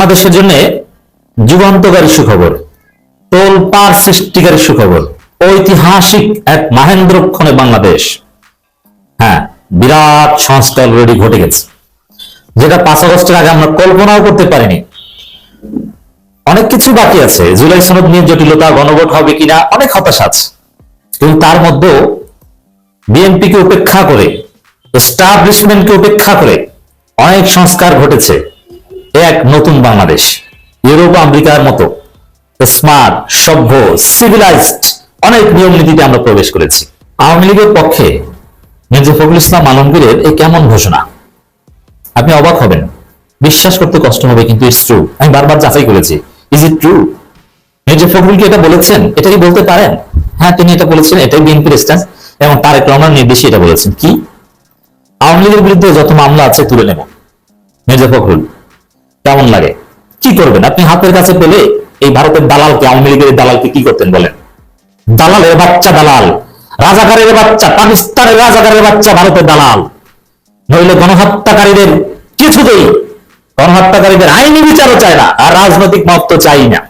বাংলাদেশের জন্য যুগান্তকারী সুখবর, তোল পার সৃষ্টিকারী সুখবর, ঐতিহাসিক এক মাহেন্দ্রক্ষণে বাংলাদেশ। হ্যাঁ বিরাট সংস্কার অলরেডি ঘটে গেছে। যেটা পাঁচ আগস্টের আগে আমরা কল্পনাও করতে পারিনি। অনেক কিছু বাকি আছে। জুলাই সনদ নিয়ে জটিলতা, গণভোট হবে কিনা, অনেক হতাশা আছে। কিন্তু তার মধ্যেও বিএনপিকে উপেক্ষা করে এস্টাবলিশমেন্টকে উপেক্ষা করে অনেক সংস্কার ঘটেছে। এক নতুন বাংলাদেশ। ইউরোপ, আমেরিকার মতো স্মার্ট, সভ্য সিভিলাইজড অনেক নিয়ম নীতিতে আমরা প্রবেশ করেছি। আওয়ামী লীগের পক্ষে মির্জা ফখরুল ইসলাম আলমগীরের এই কেমন ঘোষণা? আপনি অবাক হবেন। বিশ্বাস করতে কষ্ট হবে, কিন্তু ইটস ট্রু আমি বারবার যাচাই করেছি। Is it true Mirza Fakhrul কি এটা বলেছেন? এটা কি বলতে পারেন? হ্যাঁ তিনি এটা বলেছেন, এটাই বিএনপির স্ট্যান্স এবং তারেক রহমান নির্দেশে এটা বলেছেন। কি? আওয়ামী লীগের বিরুদ্ধে যত মামলা আছে তুলে নেব। মির্জা ফখরুল কেমন লাগে? কি করবেন? আপনি হাতের কাছে পেলে এই ভারতের দালালকে, আওয়ামী লীগের দালালকে কি করতেন বলেন? দালালের বাচ্চা দালাল, রাজাকারের বাচ্চা, পাকিস্তানের রাজাকারের বাচ্চা, ভারতের দালাল। নইলে গণহত্যাকারীদের কিছুতেই, গণহত্যাকারীদের আইনি বিচারও চায় না, আর রাজনৈতিক মত চাই না।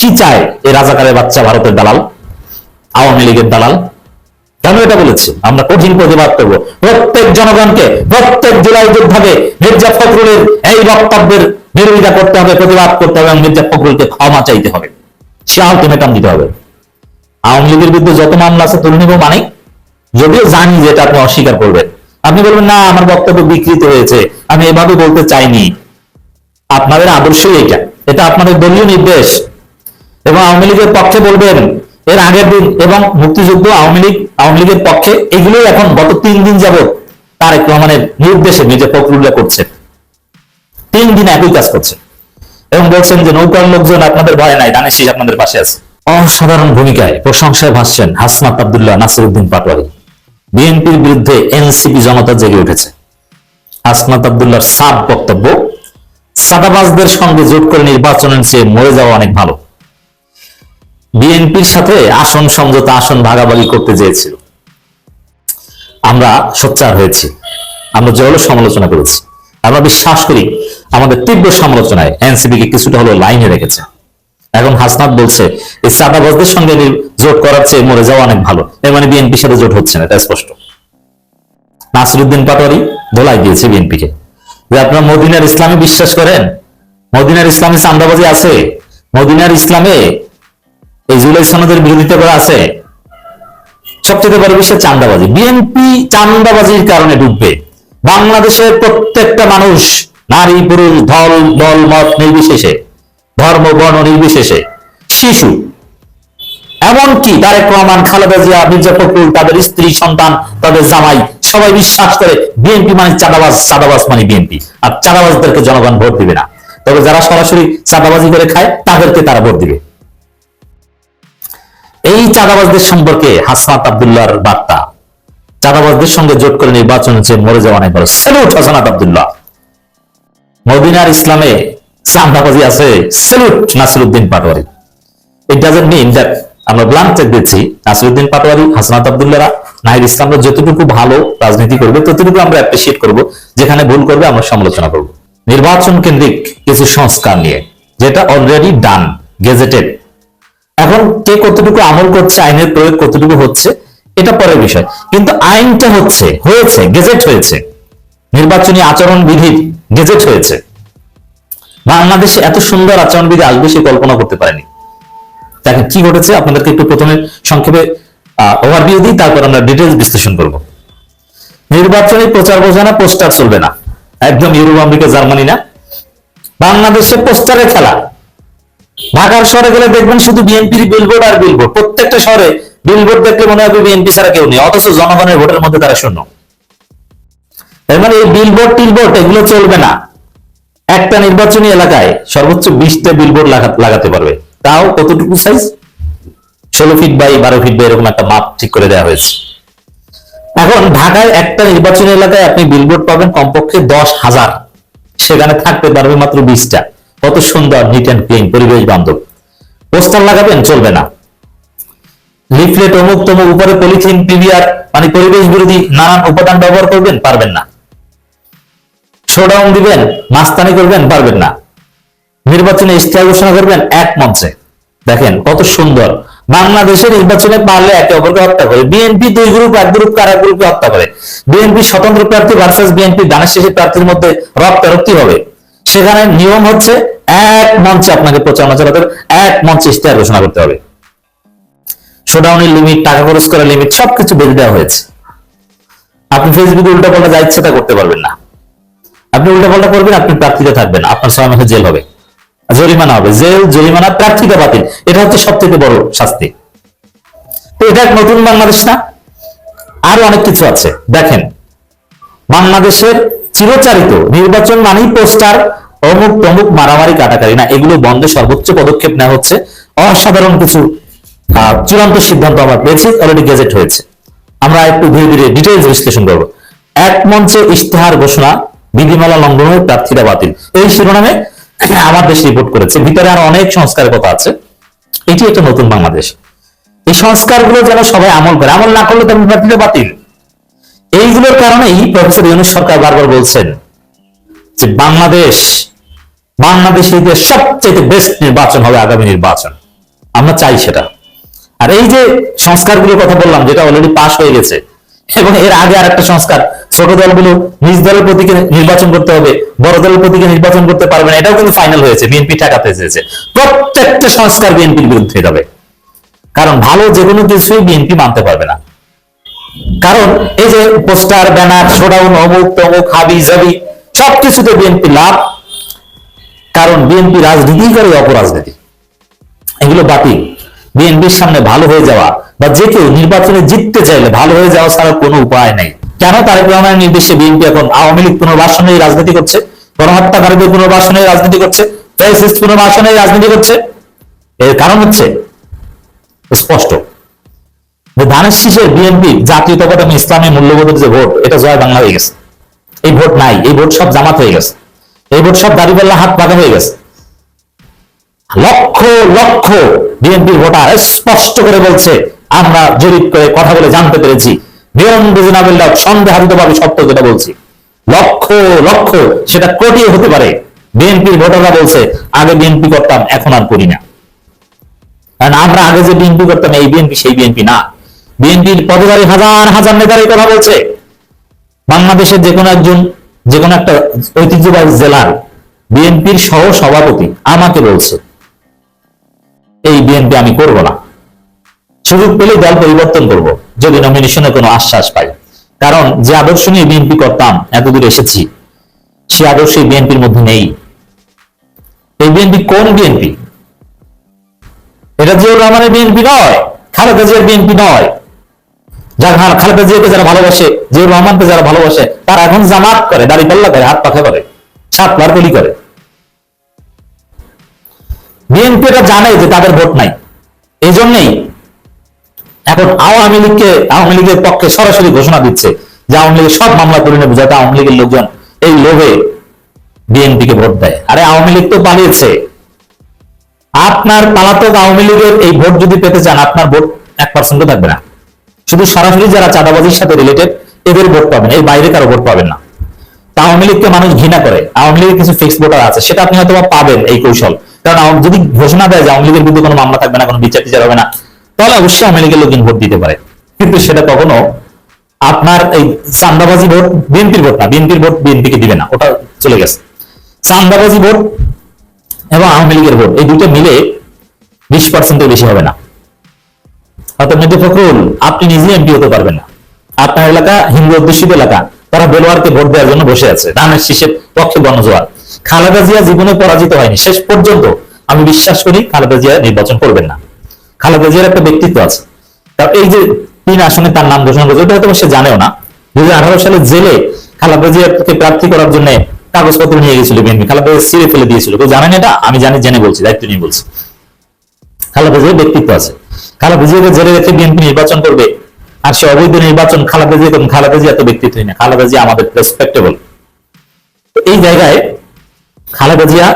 কি চায় এই রাজাকারের বাচ্চা ভারতের দালাল, আওয়ামী লীগের দালাল? কেন এটা বলেছে? আমরা কঠিন প্রতিবাদ করব। প্রত্যেক জনগণকে প্রত্যেক জেলায় যোদ্ধাকে মির্জা ফখরুলের এই বক্তব্যের বিরোধিতা করতে হবে, প্রতিবাদ করতে হবে এবং মির্জা ফখরুলকে ক্ষমা চাইতে হবে। সে আলটিমেটাম দিতে হবে। আওয়ামী লীগের বিরুদ্ধে যত মামলা আছে তুলে নিব মানে? যদিও জানি যে এটা আপনি অস্বীকার করবেন। আপনি বলবেন, না, আমার বক্তব্য বিকৃত হয়েছে। আমি এভাবে বলতে চাইনি। আপনাদের আদর্শই এটা এটা আপনাদের দলীয় নির্দেশ। এবং আওয়ামী লীগের পক্ষে বলবেন এর আগের দিন এবং মুক্তিযুদ্ধ আওয়ামী লীগ, আওয়ামী লীগের পক্ষে এগুলো এখন গত তিন দিন যাবত তারেক রহমানের নির্দেশে মির্জা ফখরুল্লাহ করছে। তিন দিন একই কাজ করছে। এবং বলছেন যে নৌকার লোকজন আপনাদের ভয় নাই দানের শীষ আপনাদের পাশে আছে। অসাধারণ ভূমিকায় প্রশংসায় ভাসছেন হাসনাত আবদুল্লাহ নাসিরুদ্দিন পাটোয়ারি। বিএনপির বিরুদ্ধে এনসিপি জনতা জেগে উঠেছে। হাসনাত আবদুল্লাহর সাব বক্তব্য, সাদাবাজদের সঙ্গে জোট করে নির্বাচনের চেয়ে মরে যাওয়া অনেক ভালো। বিএনপির সাথে আসন সমঝোতা, আসন ভাগাভাগি করতে চেয়েছিল। আমরা সোচ্চার হয়েছি। আমরা জোরালো সমালোচনা করেছি। আমরা বিশ্বাস করি আমাদের তীব্র সমালোচনায় এনসিপি কে কিছুটা হলো লাইনে রেখেছে। এখন হাসনাত বলছে, এই সাদাবাজদের সঙ্গে জোট করার চেয়ে মরে যাওয়া অনেক ভালো। এর মানে বিএনপির সাথে জোট হচ্ছে না, এটা স্পষ্ট। নাসিরুদ্দিন পাটোয়ারি ধোলাই দিয়েছে বিএনপিকে। যে আপনারা মদিনার ইসলামে বিশ্বাস করেন, মদিনার ইসলামে চান্দাবাজি আছে, মদিনার ইসলামে এই জুলাই সনদের বিরোধিতা করা আছে? সবচেয়ে বড় বিষয় চান্দাবাজি বিএনপি চান্দাবাজির কারণে ডুববে। বাংলাদেশের প্রত্যেকটা মানুষ নারী, পুরুষ দল দল মত নির্বিশেষে, ধর্ম, বর্ণ নির্বিশেষে শিশু। এমনকি তারেক রহমান, খালেদা জিয়া, মির্জা ফখরুল, তাদের স্ত্রী, সন্তান, তাদের জামাই, সবাই বিশ্বাস করে বিএনপি মানে চাঁদাবাজ চাঁদাবাজ মানে বিএনপি। আর চাঁদাবাজদেরকে জনগণ ভোট দিবে না। তবে যারা সরাসরি চাঁদাবাজি করে খায়, তাদেরকে তারা ভোট দিবে। এই চাঁদাবাজদের সম্পর্কে হাসনাত আবদুল্লাহর বার্তা। চাঁদাবাজদের সঙ্গে জোট করে নির্বাচন হচ্ছে মরে যাওয়া অনেক বড় স্যালুট হাসানাত আবদুল্লাহ। মদিনার ইসলামে চাঁদাবাজি আছে salute Nasiruddin Patwari. It doesn't mean that আমরা ব্লাঙ্ক চেক দিচ্ছি, নাসিরুদ্দিন পাটোয়ারি, হাসনাত আবদুল্লাহরা নাহির ইসলামরা যতটুকু ভালো রাজনীতি করবে, ততটুকু আমরা অ্যাপ্রিসিয়েট করব, যেখানে ভুল করবে আমরা সমালোচনা করব। নির্বাচন কেন্দ্রিক কিছু সংস্কার নিয়ে, যেটা অলরেডি ডান গেজেটেড এখন কে কতটুকু আমল করছে, আইনের প্রয়োগ কতটুকু হচ্ছে, এটা পরের বিষয়। কিন্তু আইনটা হচ্ছে, হয়েছে, গেজেট হয়েছে। নির্বাচনী আচরণ বিধির গেজেট হয়েছে। বাংলাদেশে এত সুন্দর আচরণ বিধি আসবে সে কল্পনা করতে পারেনি। দেখেন, কি ঘটেছে? আপনাদেরকে একটু প্রথমে সংক্ষেপে ওভারভিউ দিই, তারপর আমরা ডিটেলস বিশ্লেষণ করব। নির্বাচনী প্রচার বোঝানা, পোস্টার চলবে না। একদম ইউরোপ, আমেরিকা, জার্মানি না। বাংলাদেশে পোস্টারে খেলা। ঢাকার শহরে গেলে দেখবেন শুধু বিএনপির বিলবোর্ড আর বিলবোর্ড প্রত্যেকটা শহরে বিলবোর্ড দেখলে মনে হবে বিএনপি ছাড়া কেউ নেই, অথচ জনগণের ভোটের মধ্যে তারা শূন্য। এর মানে এই বিলবোর্ড টিলবোর্ড এগুলো চলবে না। একটা নির্বাচনী এলাকায় সর্বোচ্চ বিশটা বিলবোর্ড লাগাতে পারবে। তাও কতটুকু সাইজ ষোলো ফিট বাই বারো ফিট বাই এরকম একটা মাপ ঠিক করে দেওয়া হয়েছে। এখন ঢাকায় একটা নির্বাচনী এলাকায় আপনি বিলবোর্ড পাবেন কমপক্ষে দশ হাজার। সেখানে থাকতে পারবে মাত্র বিশটা। কত সুন্দর নিট অ্যান্ড ক্লিন পরিবেশ বান্ধব। পোস্টার লাগাবেন, চলবে না। লিফলেট অমুক তমুক, উপরে পলিথিন, পিভিআর মানে পরিবেশ বিরোধী নানান উপাদান ব্যবহার করবেন, পারবেন না। শোডাউন দিবেন, মাস্তানি করবেন, পারবেন না। নির্বাচনে ইশতেহার ঘোষণা করবেন, এক মঞ্চে। দেখেন কত সুন্দর। বাংলাদেশের নির্বাচনে পারলে একে অপরকে হত্যা করে। বিএনপি দুই গ্রুপ এক গ্রুপ কারা গ্রুপকে হত্যা করে। বিএনপি স্বতন্ত্র প্রার্থী ভার্সেস বিএনপি দানের শেষের প্রার্থীর মধ্যে রক্তারক্তি হবে। সেখানে নিয়ম হচ্ছে এক মঞ্চে আপনাকে প্রচারণা চালাতে হবে এক মঞ্চে ইশতেহার ঘোষণা করতে হবে। শোডাউনের লিমিট, টাকা খরচ করার লিমিট, সবকিছু বেঁধে দেওয়া হয়েছে। আপনি ফেসবুকে উল্টা পাল্টা যা ইচ্ছে তা করতে পারবেন না। আপনি উল্টা পাল্টা করবেন, আপনি প্রার্থীতে থাকবেন আপনার ছয় মাসে জেল হবে। জরিমানা হবে। জেল, জরিমানা প্রার্থীতা বাতিল। এটা হচ্ছে সব থেকে বড় শাস্তি। তো এটা এক নতুন বাংলাদেশ না? আরও অনেক কিছু আছে। দেখেন, বাংলাদেশের চিরচারিত নির্বাচন মানেই পোস্টার অমুক তমুক মারামারি কাটাকারি না, এগুলো বন্ধে সর্বোচ্চ পদক্ষেপ নেওয়া হচ্ছে। অসাধারণ কিছু চূড়ান্ত সিদ্ধান্ত আমরা পেয়েছি অলরেডি গেজেট হয়েছে। আমরা একটু ধীরে ধীরে ডিটেলস বিশ্লেষণ করব। এক মঞ্চে ইশতেহার ঘোষণা, বিধিমালা লঙ্ঘন হয়ে প্রার্থীরা বাতিল। এই শিরোনামে আমার দেশ রিপোর্ট করেছে। ভিতরে আরও অনেক সংস্কারের কথা আছে। এটি একটা নতুন বাংলাদেশ। এই সংস্কারগুলো যেন সবাই আমল করে, আমল না করলে তো প্রার্থীরা বাতিল। এইগুলোর কারণেই প্রফেসর ইউনুস সরকার বারবার বলছেন যে বাংলাদেশ বাংলাদেশের ইতিহাস সবচেয়ে বেস্ট নির্বাচন হবে আগামী নির্বাচন। আমরা চাই সেটা। আর এই যে সংস্কারগুলোর কথা বললাম, যেটা অলরেডি পাশ হয়ে গেছে, এবং এর আগে আর একটা সংস্কার, ছোট দলগুলো নিজ দলের প্রতীকে নির্বাচন করতে হবে, বড় দলের প্রতীকে নির্বাচন করতে পারবে না, এটাও কিন্তু ফাইনাল হয়েছে বিএনপি ঠেকাতে চেয়েছে প্রত্যেকটা সংস্কার বিএনপির বিরুদ্ধে যাবে। কারণ ভালো যে কোনো কিছুই বিএনপি মানতে পারবে না। কারণ এই যে পোস্টার, ব্যানার শোডাউন অমুক তমুক হাবি জাবি সবকিছুতে বিএনপি লাভ কারণ বিএনপি রাজনীতি করে অপরাজনীতি। এগুলো বাতিল। বিএনপির সামনে ভালো হয়ে যাওয়া বা যে কেউ নির্বাচনে জিততে চাইলে ভালো হয়ে যাওয়া ছাড়া কোনো উপায় নেই। কেন তারেক রহমানের নির্দেশে বিএনপি এখন আওয়ামী লীগ পুনর্বাসনের রাজনীতি করছে? গণহত্যাকারীদের পুনর্বাসনের রাজনীতি করছে? ফ্যাসিস্ট পুনর্বাসনের রাজনীতি করছে? এর কারণ হচ্ছে স্পষ্ট। ধানের শীষের বিএনপি জাতীয়তাবাদ এবং ইসলামী মূল্যবোধের যে ভোট, এটা জয় বাংলা হয়ে গেছে। এই ভোট নাই, এই ভোট সব জামাত হয়ে গেছে। এই ভোট সব দাঁড়িপাল্লা হাত পাকা হয়ে গেছে। লক্ষ লক্ষ বিএনপির ভোটার স্পষ্ট করে বলছে, আমরা জরিপ করে কথা বলে জানতে পেরেছি। সত্য যেটা বলছি। লক্ষ লক্ষ, সেটা হতে পারে। বিএনপির ভোটাররা বলছে, আগে বিএনপি করতাম, এখন আর করি না। কারণ আমরা আগে যে বিএনপি করতাম, এই বিএনপি সেই বিএনপি না। বিএনপির পদধারী হাজার হাজার কথা বলছে। বাংলাদেশের যে কোনো একজন যে কোনো একটা ঐতিহ্যবাহী জেলার বিএনপির সহ সভাপতি আমাকে বলছে, এই বিএনপি আমি করব না। সুযোগ পেলে দল পরিবর্তন করব, যদি নমিনেশনে কোনো আশ্বাস পাই। কারণ যে আদর্শ নিয়ে বিএনপি করতাম, এতদূর এসেছি, সে আদর্শ বিএনপির মধ্যে নেই। এই বিএনপি কোন বিএনপি? এটা জিয়াউর রহমানের বিএনপি নয়, খালেদা জিয়ার বিএনপি নয়। যারা খালেদা জিয়াকে যারা ভালোবাসে, জিয়াউর রহমানকে যারা ভালোবাসে, তারা এখন জামাত করে, দাড়ি পাল্লা করে, হাত পাখা করে, সাত গুলি করে। বিএনপি এটা জানে যে তাদের ভোট নাই। এই জন্যই এখন আওয়ামী লীগকে আওয়ামী লীগের পক্ষে সরাসরি ঘোষণা দিচ্ছে যে আওয়ামী লীগের সব মামলা করে নেবে, যাতে আওয়ামী লীগের লোকজন এই লোভে বিএনপি কে ভোট দেয়। আরে আওয়ামী লীগ তো পালিয়েছে। আপনার পালাতক আওয়ামী লীগের এই ভোট যদি পেতে চান, আপনার ভোট এক পার্সেন্টও থাকবে না। শুধু সরাসরি যারা চাঁদাবাজির সাথে রিলেটেড এদের ভোট পাবেন, এর বাইরে কারও ভোট পাবেন না। আওয়ামী লীগকে মানুষ ঘৃণা করে, আওয়ামী লীগের কিছু ফিক্স ভোটার আছে, সেটা আপনি হয়তো পাবেন এই কৌশল। কারণ যদি ঘোষণা দেয় যে আওয়ামী লীগের বিরুদ্ধে কোনো মামলা থাকবে না, কোনো বিচার টিচার হবে না, তাহলে অবশ্যই আওয়ামী লীগের লোকজন ভোট দিতে পারে। কিন্তু সেটা কখনো আপনার এই চান্দাবাজি ভোট বিএনপির ভোট না বিএনপির ভোট বিএনপিকে দিবে না, ওটা চলে গেছে। চান্দাবাজি ভোট এবং আওয়ামী লীগের ভোট এই দুটো মিলে বিশ পার্সেন্টের বেশি হবে না। অর্থাৎ মেজর ফখরুল, আপনি নিজে এমপি হতে পারবেন না। আপনার এলাকা হিন্দু অধ্যুষিত এলাকা, তারা বেলোয়ারকে ভোট দেওয়ার জন্য বসে আছে। ধানের শীষের পক্ষে গণজোয়ার। খালেদা জিয়া জীবনে পরাজিত হয়নি। শেষ পর্যন্ত আমি বিশ্বাস করি খালেদা জিয়া নির্বাচন করবেন না। খালেদা জিয়ার একটা ব্যক্তিত্ব আছে। এই যে তিন আসনে তার নাম ঘোষণা করেছে ওটা হয়তো সে জানেও না। দুই হাজার আঠারো সালে জেলে খালেদা জিয়াকে প্রার্থী করার জন্য কাগজপত্র নিয়ে গেছিল বিএনপি। খালেদা ছিঁড়ে ফেলে দিয়েছিল। কেউ জানেন এটা? আমি জানি, জেনে বলছি, দায়িত্ব নিয়ে বলছি। খালেদা জিয়ার ব্যক্তিত্ব আছে। খালেদা জিয়াকে জেলে রেখে বিএনপি নির্বাচন করবে। আর সে অবৈধ নির্বাচন খালেদা জিয়া এবং খালেদা জিয়া তো ব্যক্তিত্বই না। খালেদা জিয়া আমাদের রেসপেক্টেবল এই জায়গায় খালেদা জিয়া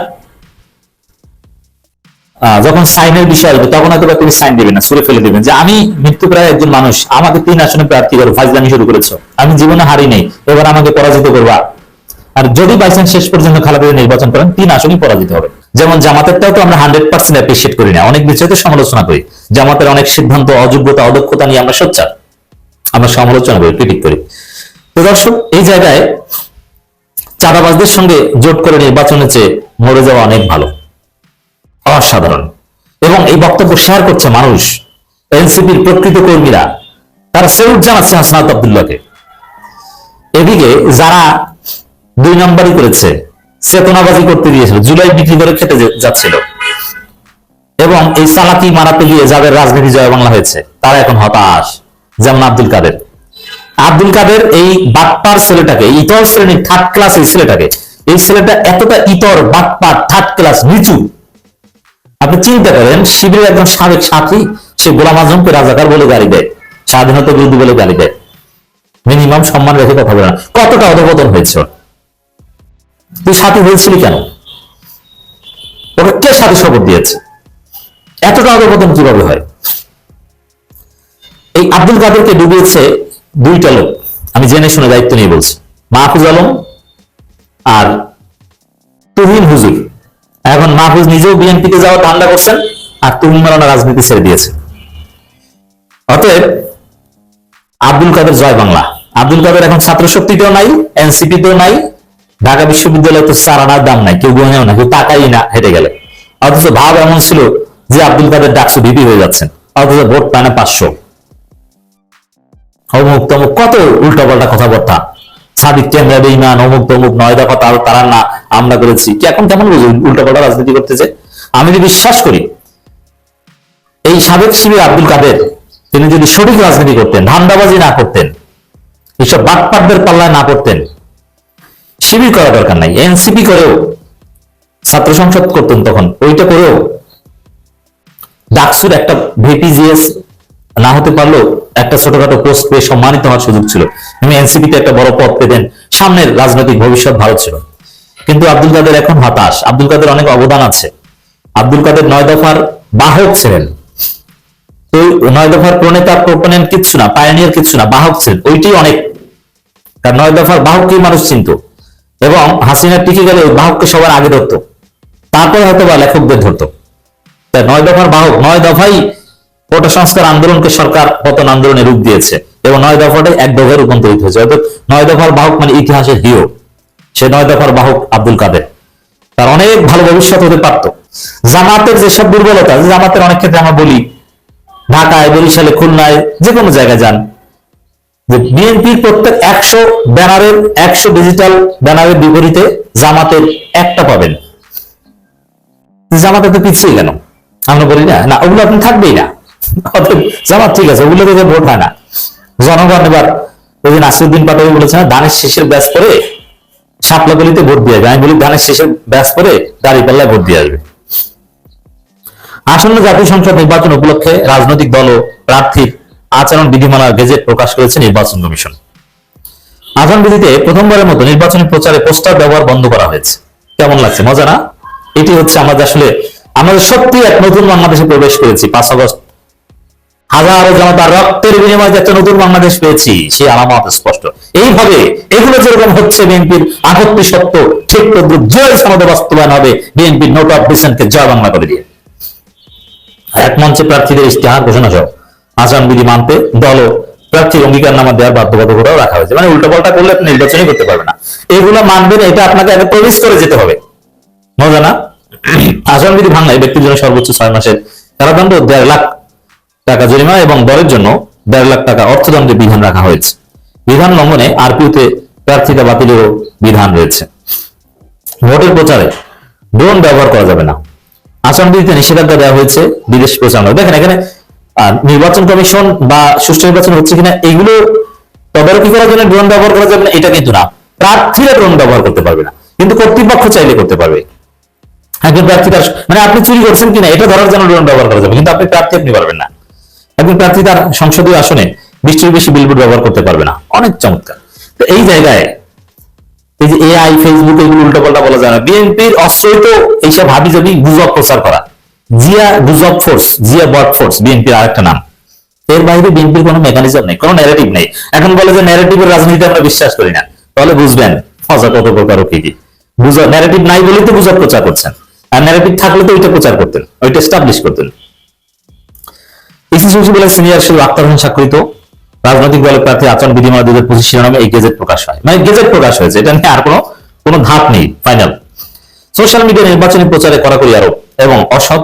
যখন সাইনের বিষয় আসবে, তখন হয়তো তিনি সাইন দিবেন না, সুরে ফেলে দিবেন যে আমি মৃত্যুপ্রায় একজন মানুষ, আমাকে তিন আসনে প্রার্থী করো ফাজলামি শুরু করেছ। আমি জীবনে হারি নেই, এবার আমাকে পরাজিত করবা। আর যদি বাইচান্স শেষ পর্যন্ত খালেদা নির্বাচন করেন, তিন আসনই পরাজিত হবে। যেমন জামাতেরটাও তো আমরা হান্ড্রেড পার্সেন্ট অ্যাপ্রিসিয়েট করি না। অনেক বিষয়ে তো সমালোচনা করি। জামাতের অনেক সিদ্ধান্ত, অযোগ্যতা, অদক্ষতা নিয়ে আমরা সোচ্চার। আমরা সমালোচনা করি ক্রিটিক করি। তো দর্শক, এই জায়গায় চাঁদাবাজদের সঙ্গে জোট করে নির্বাচনের চেয়ে মরে যাওয়া অনেক ভালো। অসাধারণ। এবং এই বক্তব্য শেয়ার করছে মানুষ। এনসিপির প্রকৃত কর্মীরা। তারা সেলুট জানাচ্ছে হাসনাত আবদুল্লাহকে। এদিকে যারা দুই নম্বরই করেছে চেতনাবাজি করতে দিয়েছিল। জুলাই বিক্রি করে খেতে যাচ্ছিল। এবং এই সালাকি মারাতে গিয়ে যাদের রাজনীতি জয় বাংলা হয়েছে, তারা এখন হতাশ, যেমন আব্দুল কাদের। আব্দুল কাদের এই বাটপার ছেলেটাকে ইতর শ্রেণির থার্ড ক্লাস এই ছেলেটাকে, এই ছেলেটা এতটা ইতর বাটপার থার্ড ক্লাস নিচু। আপনি চিন্তা করেন, শিবিরের একজন সাবেক সাথী, সে গোলাম আজমকে রাজাকার বলে গাড়ি দেয়, স্বাধীনতা বিরোধী বলে গাড়ি দেয়। মিনিমাম সম্মান রেখে কথা বলে না। কতটা অধপতন হয়েছে? তুই সাথী হয়েছিলি কেন? ওকে কে সাথে শপথ দিয়েছে? এতটা অধপতন কীভাবে হয়? এই আব্দুল কাদেরকে ডুবিয়েছে দুইটা লোক। আমি জেনে শুনে দায়িত্ব নিয়ে বলছি। মাহফুজ আলম আর তুহিন হুজুর। এখন মাহফুজ নিজেও বিএনপিতে যাওয়া ঠান্ডা করছেন আর তুহিন মালানা রাজনীতি ছেড়ে দিয়েছে অতএব আব্দুল কাদের জয় বাংলা। আব্দুল কাদের এখন ছাত্র শক্তিতেও নাই, এনসিপিতেও নাই ঢাকা বিশ্ববিদ্যালয়ে তো চার আনার দাম নাই, কেউ গুনেও না, কেউ টাকাই না, হেঁটে গেলে। অথচ ভাব এমন ছিল যে আব্দুল কাদের ডাকসু ভিপি হয়ে যাচ্ছেন, অথচ ভোট টানে পাঁচশো। অমুক তমুক কত উল্টাপাল্টা কথাবার্তা। সাদিক চেন্দ্রা বেইমান অমুক তমুক নয় দফা তার তারা না আমরা করেছি। কি এখন কেমন বুঝি উল্টাপাল্টা রাজনীতি করতেছে? আমি যদি বিশ্বাস করি, এই সাবেক শিবির আব্দুল কাদের, তিনি যদি সঠিক রাজনীতি করতেন, ধান্দাবাজি না করতেন, এইসব বাটপাটদের পাল্লায় না করতেন শিবির করা দরকার নাই। এনসিপি করেও ছাত্র সংসদ করতেন তখন, ওইটা করেও ডাকসুর একটা ভিপিজিএস না হতে পারলেও একটা ছোটখাটো পোস্ট পেয়ে সম্মানিত হওয়ার সুযোগ ছিল। আমি এনসিপিতে একটা বড় পদ পেতেন, সামনের রাজনৈতিক ভবিষ্যৎ ভালো ছিল। কিন্তু আব্দুল কাদের এখন হতাশ। আব্দুল কাদের অনেক অবদান আছে। আব্দুল কাদের নয় দফার বাহক ছিলেন। তো নয় দফার প্রণেতা প্রোপোনেন্ট কিচ্ছু না পায়নিয়ার কিচ্ছু না, বাহক ছিলেন। ওইটাই অনেক। তার নয় দফার বাহক বাহককেই মানুষ চিনত। এবং হাসিনা টিকে গেলে ওই বাহককে সবার আগে ধরতো। তারপরে হয়তো বা লেখকদের ধরতো। তাই নয় দফার বাহক, নয় দফাই কোটা সংস্কার আন্দোলনকে সরকার পতন আন্দোলনে রূপ দিয়েছে এবং নয় দফাটাই এক দফায় রূপান্তরিত হয়েছে। অর্থাৎ নয় দফার বাহক মানে ইতিহাসের হিরো। সে নয় দফার বাহক আব্দুল কাদের। তার অনেক ভালো ভবিষ্যৎ হতে পারত। জামাতের যেসব দুর্বলতা, জামাতের অনেক ক্ষেত্রে আমরা বলি, ঢাকায়, বরিশালে, খুলনায় যে কোনো জায়গায় যান যে বিএনপির প্রত্যেক একশো ব্যানারের একশো ডিজিটাল ব্যানারের বিপরীতে জামাতের একটা পাবেন। জামাতে তো পিছিয়ে কেন? আমরা বলি না না, ওগুলো আপনি থাকবেই না। জামাত ঠিক আছে ওগুলো থেকে ভোট হয় না। জনগণ এবার ওই যে নাসিরুদ্দিন পাটোয়ারি বলেছে না ধানের শেষের ব্যাস করে শাপলা গলিতে ভোট দিয়ে আসবে। আমি বলি ধানের শেষের ব্যাস করে দাঁড়িয়ে পাল্লায় ভোট দিয়ে আসবে। আসন্ন জাতীয় সংসদ নির্বাচন উপলক্ষে রাজনৈতিক দল ও প্রার্থীর আচরণ বিধিমালার গেজেট প্রকাশ করেছে নির্বাচন কমিশন। আচরণ বিধিতে প্রথমবারের মতো নির্বাচনী প্রচারে পোস্টার ব্যবহার বন্ধ করা হয়েছে। কেমন লাগছে? মজা না? এটি হচ্ছে আমাদের আসলে, আমাদের সত্যি এক নতুন বাংলাদেশে প্রবেশ করেছি। পাঁচ আগস্ট, হাজারো জনতার রক্তের বিনিময়ে একটা নতুন বাংলাদেশ পেয়েছি, সে আলামত স্পষ্ট। এইভাবে এগুলো যেরকম হচ্ছে বিএনপির আপত্তি সত্য ঠিক তদ্রুপ জয় সনদে বাস্তবায়ন হবে, বিএনপির নোট অফ ডিসেন্টকে জয় বাংলা করে দিয়ে। এক মঞ্চে প্রার্থীদের ইশতেহার ঘোষণা সহ। আচরণ বিধি মানতে দল প্রার্থীর অঙ্গীকার নামা দেওয়ার বাধ্যবাধকতাও রাখা হয়েছে। মানে উল্টো পাল্টা করলে আপনি নির্বাচনই করতে পারবেন না। এগুলো মানবেন এটা আপনাকে আগে প্রবেশ করে যেতে হবে। মজা না? আচরণ বিধি ভাঙায় ব্যক্তির জন্য সর্বোচ্চ ছয় মাসের কারাদণ্ড, দেড় লাখ টাকা জরিমানা এবং দলের জন্য দেড় লাখ টাকা অর্থদণ্ডের বিধান রাখা হয়েছে। বিধান লঙ্ঘনে আরপিওতে প্রার্থিতা বাতিলেরও বিধান রয়েছে। ভোটের প্রচারে ড্রোন ব্যবহার করা যাবে না। আচরণবিধিতে নিষেধাজ্ঞা দেওয়া হয়েছে বিদেশ প্রচারণা দেখেন এখানে আহ, নির্বাচন কমিশন বা সুষ্ঠু নির্বাচন হচ্ছে কিনা এগুলো তদারকি করার জন্য ড্রোন ব্যবহার করা যাবে না এটা কিন্তু না। প্রার্থীরা ড্রোন ব্যবহার করতে পারবে না কিন্তু কর্তৃপক্ষ চাইলে করতে পারবে। একজন প্রার্থী তার মানে আপনি চুরি করছেন কিনা এটা ধরার জন্য ড্রোন ব্যবহার করা যাবে কিন্তু আপনি প্রার্থী আপনি পারবেন না। একজন প্রার্থী তার সংসদীয় আসনে বৃষ্টির বেশি বিলবোর্ড ব্যবহার করতে পারবে না অনেক চমৎকার। তো এই জায়গায় এই যে এআই ফেসবুক এগুলো উল্টো পাল্টা বলা যায় না। বিএনপির অস্ত্রই তো এইসব হাবি জাবি গুজব প্রচার করা। জিয়া গুজব ফোর্স জিয়া বট ফোর্স বিএনপির আরেকটা নাম। এর বাইরে বিএনপির কোনো মেকানিজম নেই, কোনো ন্যারেটিভ নেই। এখন বলে যে ন্যারেটিভের রাজনীতি আমরা বিশ্বাস করি না। তাহলে বুঝবেন, ফজা কত প্রকার কি কি। বুঝা ন্যারেটিভ নাই বলেই তো গুজব প্রচার করছেন। আর ন্যারেটিভ থাকলে তো ওইটা প্রচার করতেন, ওইটা এস্টাবলিশ করতেন। ইসি সচিবালয় সিনিয়র শিল্প আক্তার হোসেন স্বাক্ষরিত। রাজনৈতিক দলের প্রার্থী আচরণ বিধিমালা দুই হাজার পঁচিশ শিরোনামে এই গেজেট প্রকাশ হয়। মানে গেজেট প্রকাশ হয়েছে, এটা নিয়ে আর কোনো কোনো ধাপ নেই ফাইনাল সোশ্যাল মিডিয়া নির্বাচনী প্রচারে কড়াকড়ি আরোপ এবং অসৎ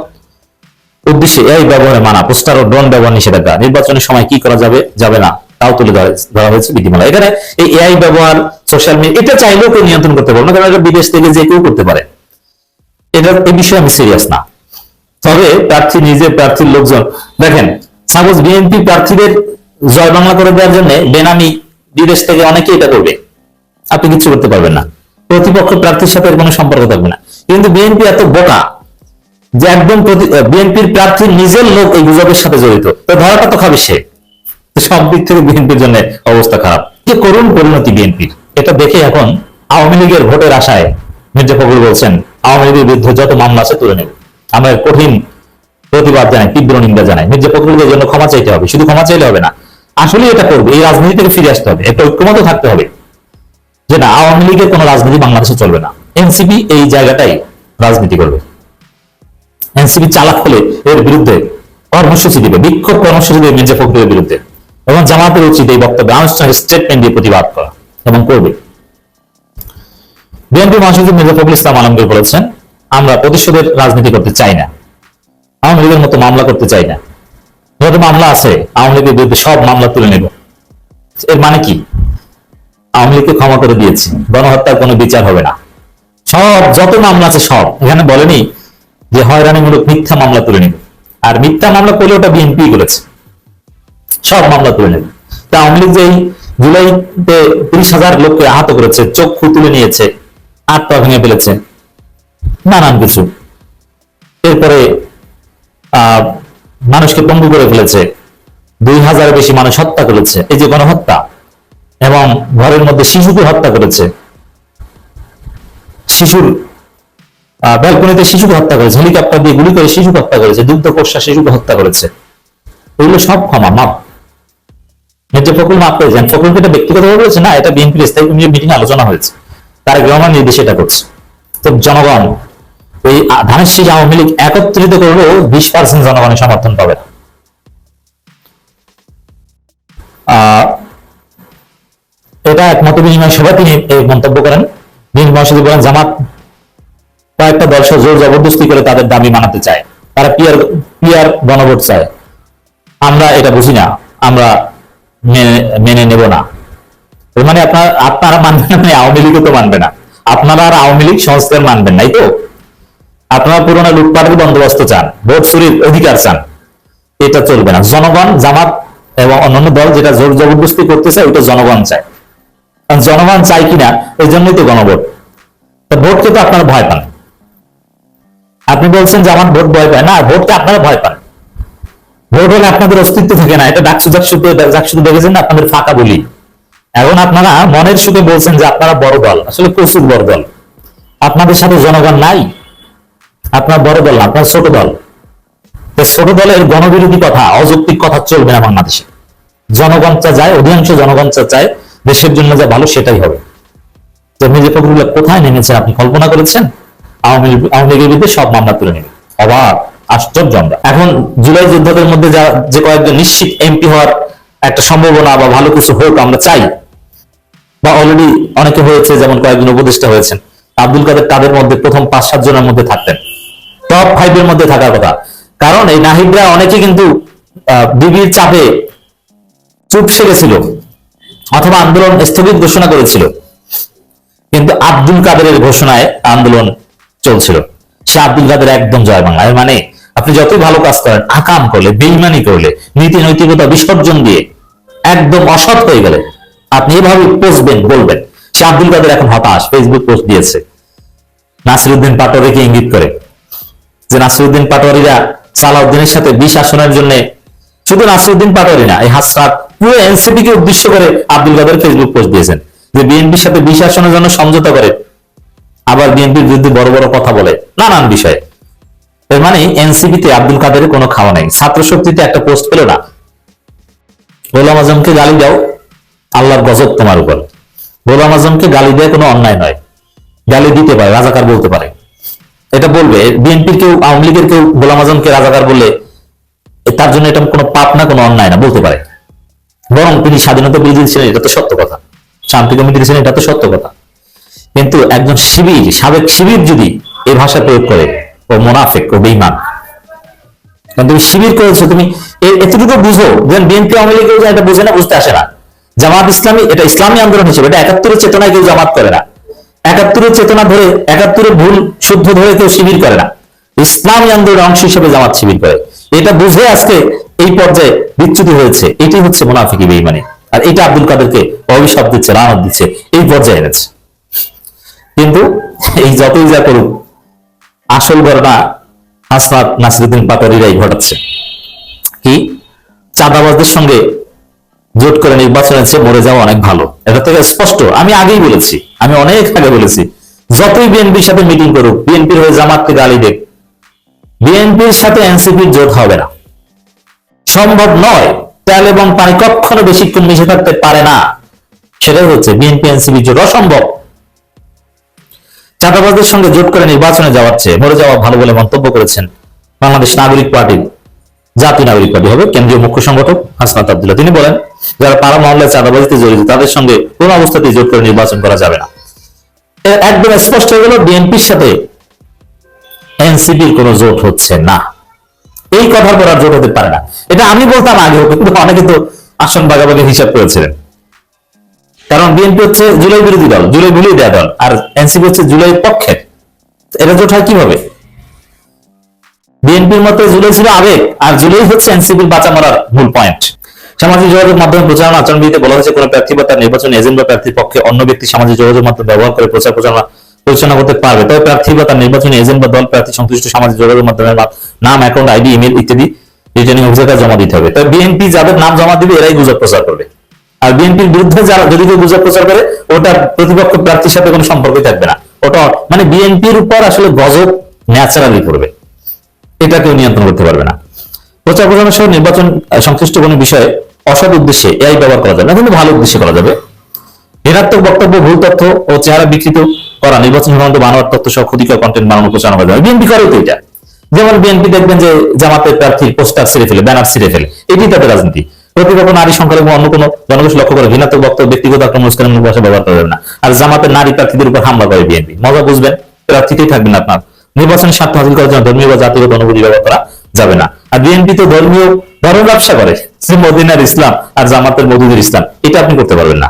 উদ্দেশ্যে এই ব্যবহারে মানা, পোস্টার ও ড্রোন ব্যবহার নিষেধাজ্ঞা। নির্বাচনের সময় কি করা যাবে যাবে না, তাও তুলে ধরা- হয়েছে বিধিমালা। এখানে এই এআই ব্যবহার সোশ্যাল মিডিয়া এটা চাইলেও কেউ নিয়ন্ত্রণ করতে না, কারণ এটা বিদেশ থেকে যে কেউ করতে পারে। এটা এই বিষয়ে আমি সিরিয়াস না। তবে প্রার্থী নিজে, প্রার্থীর লোকজন, দেখেন সাপোজ বিএনপি প্রার্থীদের জয় বাংলা করে দেওয়ার জন্য বেনামি বিদেশ থেকে অনেকে এটা করবে। আপনি কিছু করতে পারবেন না। প্রতিপক্ষ প্রার্থীর সাথে কোনো সম্পর্ক থাকবে না। কিন্তু বিএনপি এত বোকা যে একদম বিএনপির প্রার্থীর নিজের লোক এই গুজবের সাথে জড়িত। তো ধরাটা তো খাবে সে। সব দিক থেকে বিএনপির জন্য অবস্থা খারাপ। যে করুণ পরিণতি বিএনপির? এটা দেখে এখন আওয়ামী লীগের ভোটের আশায় মির্জা ফখরুল বলছেন, আওয়ামী লীগের বিরুদ্ধে যত মামলা আছে তুলে নেব। আমরা কঠিন প্রতিবাদ জানাই, তীব্র নিন্দা জানাই। মির্জা ফখরুলের জন্য ক্ষমা চাইতে হবে, শুধু ক্ষমা চাইলে হবে না। আসলে এটা করবে, এই রাজনীতি থেকে ফিরে আসতে হবে, একটা ঐক্যমত থাকতে হবে। যে না, আওয়ামী লীগের কোনো রাজনীতি বাংলাদেশে চলবে না। এনসিপি এই জায়গাটাই রাজনীতি করবে। এনসিপি চালাক হলে এর বিরুদ্ধে কর্মসূচি দিবে বিক্ষোভ কর্মসূচি দিবে মির্জা ফখরুলের বিরুদ্ধে এবং জামাতের উচিত এই বক্তব্যে আনুষ্ঠানিক স্টেটমেন্ট দিয়ে প্রতিবাদ করা এবং করবে। বিএনপি মহাসচিব মির্জা ফখরুল ইসলাম আলমগীর বলেছেন, আমরা প্রতিশোধের রাজনীতি করতে চাই না, আওয়ামী লীগের মতো মামলা করতে চাই না। যত মামলা আছে, আওয়ামী লীগের বিরুদ্ধে সব মামলা তুলে নেব। এর মানে কি? আওয়ামী লীগকে ক্ষমা করে দিয়েছি, গণহত্যার কোনো বিচার হবে না। সব, যত মামলা আছে সব, এখানে বলেনি যে হয়রানিমূলক মিথ্যা মামলা তুলে নেবে। আর মিথ্যা মামলা করলে ওটা বিএনপি করেছে সব মামলা তুলে নেবে। তা আওয়ামী লীগ যেই জুলাইতে তিরিশ হাজার লোককে আহত করেছে চক্ষু তুলে নিয়েছে পা ভেঙে ফেলেছে, নানান কিছু। এরপরে মানুষকে পঙ্গু করে ফেলেছে, দুই হাজারের বেশি মানুষ হত্যা করেছে, এই যে গণহত্যা, এবং ঘরের মধ্যে শিশুকে হত্যা করেছে, শিশুর ব্যালকনিতে শিশুকে হত্যা করেছে, হেলিকপ্টার দিয়ে গুলি করে শিশুকে হত্যা করেছে, দুগ্ধ কোষা শিশুকে হত্যা করেছে। এগুলো সব ক্ষমা মাপ মির্জা ফখরুল মাপ করেছেন ফখরুলকে এটা ব্যক্তিগতভাবে বলেছে না, এটা বিএনপির স্থায়ী কমিটির মিটিং আলোচনা হয়েছে। তার গ্রামার নির্দেশ এটা করছে। তো জনগণ, ওই ধানের শীষ আওয়ামী লীগ একত্রিত করলেও বিশ পার্সেন্ট জনগণের সমর্থন পাবে না। এটা এক মত বিনিময় সভা, তিনি এই মন্তব্য করেন। বিএনপি মহাসচিব বলেন, জামাত কয়েকটা সহ জোর জবরদস্তি করে তাদের দাবি মানাতে চায়। তারা পিয়ার পিয়ার গণভোট চায়। আমরা এটা বুঝি না। আমরা মেনে- নেব না। মানে আপনার, আপনারা মানবেন না মানে আওয়ামী লীগও তো মানবে না। আপনারা আর আওয়ামী লীগ সংস্কার মানবেন নাই তো। আপনারা পুরোনো লুটপাটের বন্দোবস্ত চান, ভোট চুরির অধিকার চান। এটা চলবে না। জনগণ, জামাত এবং অন্যান্য দল যেটা জোর জবরদস্তি করতে চায় ওটা জনগণ চায়। কারণ জনগণ চায় কিনা এই জন্যই তো গণভোট। ভোটকে তো আপনারা ভয় পান। আপনি বলছেন যে আমার ভোট ভয় পায়। না, ভোটকে আপনারা ভয় পান। ভোট হলে আপনাদের অস্তিত্ব থাকে না। এটা ডাকসু ডাকসু ডাকসু দেখেছেন না? আপনাদের ফাঁকা বলি। এখন আপনারা মনের সুখে বলছেন যে আপনারা বড় দল। আসলে প্রচুর বড় দল। আপনাদের সাথে জনগণ নাই। আপনার বড় দল না, আপনার ছোট দল। ছোট দলের গণবিরোধী কথা, অযৌক্তিক কথা চলবে না বাংলাদেশে। জনগণ চা যায় অধিকাংশ জনগণ চা চায়, দেশের জন্য যা ভালো সেটাই হবে। তো মির্জা ফখরুল্লাহ কোথায় নেমেছে আপনি কল্পনা করেছেন? আওয়ামী লীগ- আওয়ামী লীগের বিরুদ্ধে সব মামলা তুলে নেবে। অবাক, আশ্চর্য আমরা। এখন জুলাই যোদ্ধাদের মধ্যে যা যে কয়েকজন নিশ্চিত এমপি হওয়ার একটা সম্ভাবনা বা ভালো কিছু হোক আমরা চাই, বা অলরেডি অনেকে হয়েছে, যেমন কয়েকজন উপদেষ্টা হয়েছেন, আব্দুল কাদের তাদের মধ্যে প্রথম পাঁচ সাত জনের মধ্যে থাকতেন। টপ ফাইভ এর মধ্যে থাকার কথা। কারণ এই নাহিদরা অনেকে কিন্তু বিবির চাপে চুপসে গেছিল অথবা আন্দোলন স্থগিত ঘোষণা করেছিল। কিন্তু আব্দুল কাদেরের ঘোষণায় আন্দোলন চলছিল। সে আব্দুল কাদের একদম জয় বাংলা মানে আপনি যতই ভালো কাজ করেন, আকাম করলে, বেইমানি করলে, নীতি নৈতিকতা বিসর্জন দিয়ে একদম অসৎ হয়ে গেলে, আপনি এভাবে পোস্টবেন বলবেন। সে আব্দুল কাদের এখন হতাশ ফেসবুক পোস্ট দিয়েছে। নাসিরুদ্দিন পাটোয়ারিকে ইঙ্গিত করে যে নাসিরুদ্দিন পাটোয়ারিরা সালাউদ্দিনের সাথে বিশ আসনের জন্য শুধু নাসিরুদ্দিন পাটোয়ারি না, এই হাসরাত পুরো এনসিপি কে উদ্দেশ্য করে আব্দুল কাদের ফেসবুক পোস্ট দিয়েছেন। যে বিএনপির সাথে বিশ আসনের জন্য সমঝোতা করে আবার বিএনপির বিরুদ্ধে বড় বড় কথা বলে নানান বিষয়ে। এর মানে এনসিপিতে আব্দুল কাদেরের কোনো খাওয়া নেই। ছাত্র শক্তিতে একটা পোস্ট পেল না। গোলাম আজমকে গালি দাও, আল্লাহর গজব তোমার উপর। গোলাম আজমকে গালি দেওয়া কোনো অন্যায় নয়। গালি দিতে পারে, রাজাকার বলতে পারে। এটা বলবে, বিএনপির কেউ, আওয়ামী লীগের কেউ গোলাম আজমকে রাজাকার বললে তার জন্য এটা কোনো পাপ না, কোনো অন্যায় না, বলতে পারে। বরং তিনি স্বাধীনতা বিরোধী ছিলেন, এটা তো সত্য কথা। শান্তি কমিটি ছিলেন, এটা তো সত্য কথা। কিন্তু একজন শিবির, সাবেক শিবির যদি এই ভাষা প্রয়োগ করে, ও মোনাফেক, ও বেইমান কারণ তুমি শিবির করেছ, তুমি এতটুকু বুঝো যে বিএনপি আওয়ামী লীগ এটা বুঝে না, বুঝতে আসে না। জামাত ইসলামী, এটা ইসলামী আন্দোলন হিসেবে, এটা একাত্তরের চেতনায় কেউ জামাত করে না। একাত্তরের চেতনা ধরে, একাত্তরের ভুল শুদ্ধ ধরে কেউ শিবির করে না। ইসলামী আন্দোলনের অংশ হিসেবে জামাত শিবির করে। এটা বুঝে আজকে এই পর্যায়ে বিচ্যুতি হয়েছে। এটি হচ্ছে মোনাফিকি বেইমানি আর এটা আব্দুল কাদেরকে অভিশাপ দিচ্ছে, রানত দিচ্ছে, এই পর্যায়ে এনেছে। কিন্তু এই যতই যা করুক, আসল ঘটনা হাসনাত নাসিরুদ্দিন পাটারিরাই ঘটাচ্ছে। কি? চাঁদাবাজদের সঙ্গে জোট করে নির্বাচনের চেয়ে মরে যাওয়া অনেক ভালো। এটা থেকে স্পষ্ট। আমি আগেই বলেছি, আমি অনেক আগে বলেছি, যতই বিএনপির সাথে মিটিং করুক, বিএনপির হয়ে জামাতকে গালি দেখ বিএনপির সাথে এনসিপির জোট হবে না। সম্ভব নয়, তেল এবং পানি কখনো বেশিক্ষণ মিশে থাকতে পারে না। সেটাই হচ্ছে, বিএনপি এনসিপি জোট অসম্ভব। চাঁদাবাজদের সঙ্গে জোট করে নির্বাচনে যাওয়ার চেয়ে মরে যাওয়া ভালো বলে মন্তব্য করেছেন বাংলাদেশ নাগরিক পার্টির জাতীয় নাগরিক পার্টি হবে কেন্দ্রীয় মুখ্য সংগঠক হাসনাত আব্দুল্লাহ। তিনি বলেন, যারা পাড়া মহল্লায় চাঁদাবাজিতে জড়িত, তাদের সঙ্গে কোন অবস্থাতেই জোট করে নির্বাচন করা যাবে না। একদম স্পষ্ট হয়ে গেল, বিএনপির সাথে এনসিপির কোন জোট হচ্ছে না। এই কথার পর আর জোট হতে পারে না। এটা আমি বলতাম আগে কিন্তু অনেকে তো আসন ভাগাভাগি হিসাব করেছিলেন। কারণ বিএনপি হচ্ছে জুলাই বিরোধী দল, জুলাই ভুলিয়ে দেওয়া দল, আর এনসিপি হচ্ছে জুলাই পক্ষের এটা জোট হয় কীভাবে? বিএনপির মতো জুলাই ছিল আবেগ, আর জুলাই হচ্ছে এনসিপির বাঁচা মারার মূল পয়েন্ট সামাজিক যোগাযোগ মাধ্যমে প্রচারণা আচরণবিধিতে বলা হয়েছে, কোন প্রার্থী বা তার নির্বাচনী এজেন্ট বা প্রার্থীর পক্ষে অন্য ব্যক্তি সামাজিক যোগাযোগ মাধ্যম ব্যবহার করে প্রচার প্রচারণা পরিচালনা করতে পারবে। তবে প্রার্থী বা তার নির্বাচনী এজেন্ট বা দল প্রার্থী সংশ্লিষ্ট সামাজিক যোগাযোগ মাধ্যমের নাম অ্যাকাউন্ট আইডি ইমেল ইত্যাদি রিটার্নিং অফিসের জমা দিতে হবে। তবে বিএনপি যাদের নাম জমা দিবে, এরাই গুজব প্রচার করবে। আর বিএনপির বিরুদ্ধে যারা যদি কেউ গুজব প্রচার করে, ওটা প্রতিপক্ষ প্রার্থীর সাথে কোনো সম্পর্কই থাকবে না। ওটা মানে বিএনপির উপর আসলে গজব ন্যাচারালি করবে এটা কেউ নিয়ন্ত্রণ করতে পারবে না। প্রচার প্রচারণা সহ নির্বাচন সংশ্লিষ্ট কোনো বিষয়ে অসৎ উদ্দেশ্যে এআই ব্যবহার করা যাবে না, কিন্তু ভালো উদ্দেশ্যে করা যাবে। ঋণাত্মক বক্তব্য, ভুল তথ্য ও চেহারা বিকৃত করা, নির্বাচন সংক্রান্ত বানোয়ার তথ্য সহ ক্ষতিকর কন্টেন্ট বানানো প্রচারণা করা যাবে। বিএনপি করে তো এটা। যেমন বিএনপি দেখবেন যে জামাতের প্রার্থীর পোস্টার ছিঁড়ে ফেলে, ব্যানার ছিঁড়ে ফেলে। এটি তাদের রাজনীতি। প্রতিপক্ষ নারী সংখ্যালঘু অন্য কোনো জনগোষ্ঠী লক্ষ্য করে ঘৃণাত্মক বক্তব্য, ব্যক্তিগত আক্রমণ উস্কানিমূলক ভাষা ব্যবহার করা না। আর জামাতের নারী প্রার্থীদের উপর হামলা করে বিএনপি। মজা বুঝবেন প্রার্থীতেই থাকবেন আপনার। নির্বাচনের স্বার্থ হাসিল করার জন্য ধর্মীয় বা জাতিগত অনুভূতি ব্যবহার করা যাবে না। আর বিএনপি তো ধর্মীয় ধর্ম ব্যবসা করে শ্রী মদিনার ইসলাম আর জামাতের মধুদের ইসলাম। এটা আপনি করতে পারবেন না।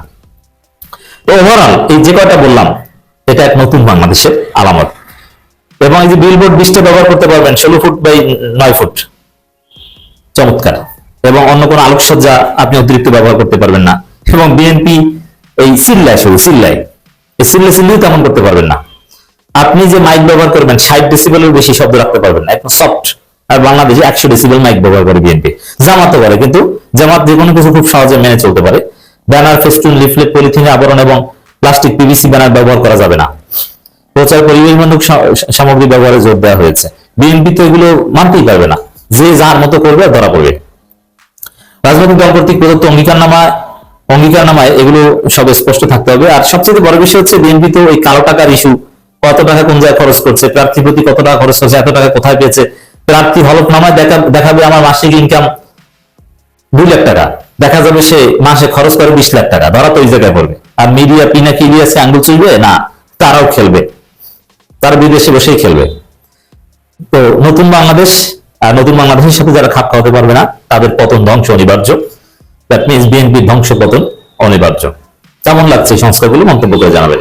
ওভারঅল এই যে কয়টা বললাম, এটা এক নতুন বাংলাদেশের আলামত। এবং এই যে বিলবোর্ড বিশটা ব্যবহার করতে পারবেন, ষোলো ফুট বাই নয় ফুট। চমৎকার। এবং অন্য কোনো আলোকসজ্জা আপনি অতিরিক্ত ব্যবহার করতে পারবেন না। এবং বিএনপি এই সিল্লায় শুধু সিল্লায় এই সিল্লে সিল্লেও তেমন করতে পারবেন না। আপনি যে মাইক ব্যবহার করবেন, ষাট ডেসিবেলের বেশি শব্দ রাখতে পারবেন না। একদম সফট আর বাংলাদেশে একশো ডেসিবেল মাইক ব্যবহার করে বিএনপি জামাতও করে, কিন্তু জামাত যে কোনো কিছু খুব সহজে মেনে চলতে পারে। ব্যানার, ফেস্টুন, লিফলেট পলিথিনে আবরণ এবং প্লাস্টিক পিভিসি ব্যানার ব্যবহার করা যাবে না। প্রচার পরিবেশ বান্ধব সামগ্রী ব্যবহারে জোর দেওয়া হয়েছে। বিএনপি তো এগুলো মানতেই পারবে না। যে যার মতো করবে, ধরা পড়বে। রাজনৈতিক দল কর্তৃক প্রদত্ত অঙ্গীকারনামায় অঙ্গীকারনামায় এগুলো সব স্পষ্ট থাকতে হবে। আর সবচেয়ে বড় বিষয় হচ্ছে বিএনপি তো ওই কালো টাকার ইস্যু কত টাকা কোন জায়গায় খরচ করছে? প্রার্থী প্রতি কত টাকা খরচ করছে এত টাকা কোথায় পেয়েছে? প্রার্থী হলফনামায় দেখা, দেখাবে আমার মাসিক ইনকাম দুই লাখ টাকা। দেখা যাবে সে মাসে খরচ করে বিশ লাখ টাকা। ধরা তো ওই জায়গায় পড়বে। আর মিডিয়া পিনা কি ইলিয়াসে আঙ্গুল চুলবে? না, তারাও খেলবে। তার বিদেশে বসেই খেলবে। তো নতুন বাংলাদেশ নতুন বাংলাদেশের সাথে যারা খাপ খাওয়াতে পারবে না, তাদের পতন ধ্বংস অনিবার্য। দ্যাট মিনস বিএনপির ধ্বংস পতন অনিবার্য। কেমন লাগছে এই সংস্কারগুলো? মন্তব্য করে জানাবেন।